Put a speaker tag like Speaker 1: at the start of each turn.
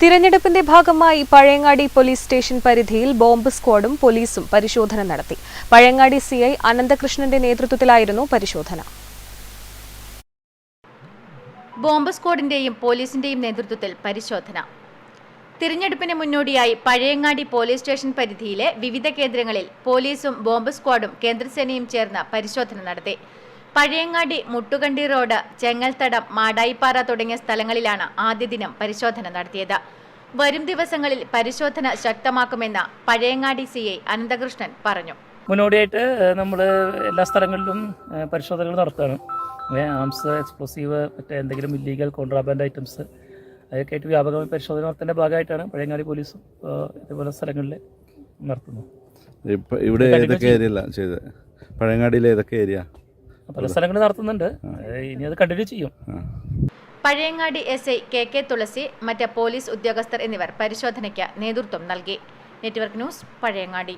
Speaker 1: തിരഞ്ഞെടുപ്പിന്റെ ഭാഗമായി Pazhayangadi police station പരിധിയിൽ ബോംബ് സ്ക്വാഡും പോലീസും പരിശോധന നടത്തി. പഴയങ്ങാടി സിഐ അനന്തകൃഷ്ണന്റെ നേതൃത്വത്തിലായിരുന്നു പരിശോധന.
Speaker 2: ബോംബ് സ്ക്വാഡിന്റെയും പോലീസിന്റെയും നേതൃത്വത്തിൽ പരിശോധന. തിരഞ്ഞെടുപ്പിന് മുന്നോടിയായി പഴയങ്ങാടി പോലീസ് സ്റ്റേഷൻ പരിധിയിലെ വിവിധ കേന്ദ്രങ്ങളിൽ പോലീസും ബോംബ് സ്ക്വാഡും കേന്ദ്രസേനയും ചേർന്ന് പരിശോധന നടത്തി. പഴയങ്ങാടി മുട്ടുകണ്ടി റോഡ് ചെങ്ങൽത്തടം മാടായിപ്പാറ തുടങ്ങിയ സ്ഥലങ്ങളിലാണ് ആദ്യ ദിനം പരിശോധന നടത്തിയത്. വരും ദിവസങ്ങളിൽ പരിശോധന ശക്തമാക്കുമെന്ന് പഴയങ്ങാടി സി ഐ അനന്തകൃഷ്ണൻ പറഞ്ഞു.
Speaker 3: മുന്നോടിയായിട്ട് നമ്മൾ എല്ലാ സ്ഥലങ്ങളിലും പരിശോധനകൾ നടത്തുകയാണ്. ആംസ് എക്സ്പ്ലോസീവ് മറ്റേ എന്തെങ്കിലും ഇല്ലീഗൽ കോൺട്രാബാൻഡ് ഐറ്റംസ് അതൊക്കെ ആയിട്ട് വ്യാപകമായി പരിശോധന നടത്തേണ്ട ഭാഗമായിട്ടാണ് പഴയങ്ങാടി പോലീസും ഇതുപോലെ സ്ഥലങ്ങളിൽ നടത്തുന്നത്.
Speaker 4: ഇപ്പൊ ഇവിടെ ഏതൊക്കെ ഏരിയ പഴയങ്ങാടിയിലെ ഏതൊക്കെ ഏരിയ?
Speaker 3: പല സ്ഥലങ്ങളിൽ നടത്തുന്നുണ്ട്. ഇനി അത് കണ്ടിന്യൂ ചെയ്യും.
Speaker 2: Pazhayangadi S I K K Thulasi മറ്റ് പോലീസ് ഉദ്യോഗസ്ഥർ എന്നിവർ പരിശോധനയ്ക്ക് നേതൃത്വം നൽകി. Network news Pazhayangadi.